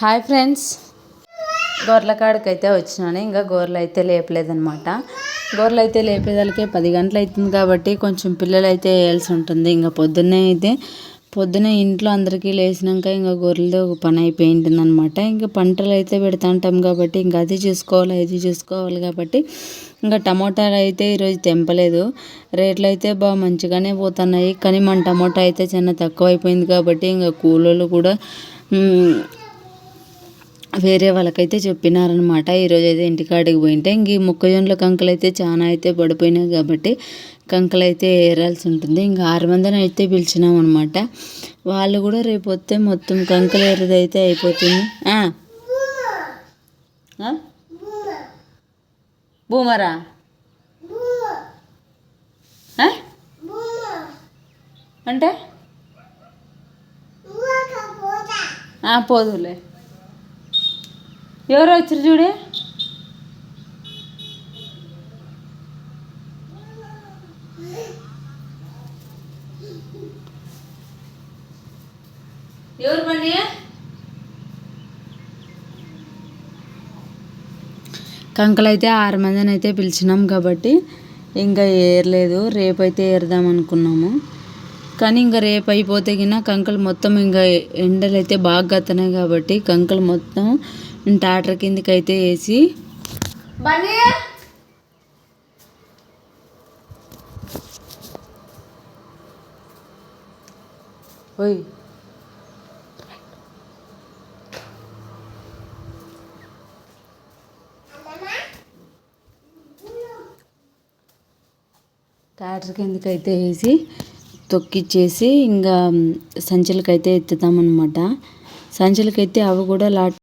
Hi friends. గోర్ల కాడికి అయితే వచ్చినాను. ఇంకా గోర్లు అయితే లేపలేదనమాట గోర్లు అయితే లేపేదానికే పది గంటలు అవుతుంది కాబట్టి కొంచెం పిల్లలు అయితే వేయాల్సి ఉంటుంది. ఇంకా పొద్దున్నే అయితే పొద్దున్నే ఇంట్లో అందరికీ లేచినాక ఇంకా గొర్రెలతో ఒక పని అయిపోయింటుంది అనమాట ఇంకా పంటలు అయితే పెడతా ఉంటాం కాబట్టి ఇంకా అది చూసుకోవాలి ఇది చూసుకోవాలి కాబట్టి ఇంకా టమోటాలు అయితే ఈరోజు తెంపలేదు. రేట్లు అయితే బాగా మంచిగానే పోతున్నాయి. కానీ మన టమోటా అయితే చాలా తక్కువ అయిపోయింది కాబట్టి ఇంకా కూలోళ్ళు కూడా వేరే వాళ్ళకైతే చెప్పినారనమాట ఈరోజు అయితే ఇంటికాడికి పోయింటే ఇంక ఈ మొక్కజొన్నల కంకలు అయితే చాలా అయితే పడిపోయినాయి కాబట్టి కంకలు అయితే ఏరాల్సి ఉంటుంది. ఇంకా ఆరు మందిని అయితే పిలిచినాం అనమాట వాళ్ళు కూడా రేపు వస్తే మొత్తం కంకులు ఏరదైతే అయిపోతుంది. భూమరా అంటే? పోదులే. ఎవరు వచ్చారు చూడే? ఎవరు బండి? కంకలు అయితే ఆరు మందిని అయితే పిలిచినాం కాబట్టి ఇంకా ఏరలేదు. రేపైతే ఏరదాం అనుకున్నాము. కానీ ఇంకా రేపు అయిపోతే గిన కంకలు మొత్తం ఇంకా ఎండలు అయితే బాగా గత్తనాయి కాబట్టి కంకలు మొత్తం టాటర్ కిందకి అయితే వేసి ఓయ్. ట్రాక్టర్ కిందకైతే వేసి తొక్కిచ్చేసి ఇంకా సంచులకైతే ఎత్తుతామన్నమాట. సంచులకైతే అవి కూడా లాట్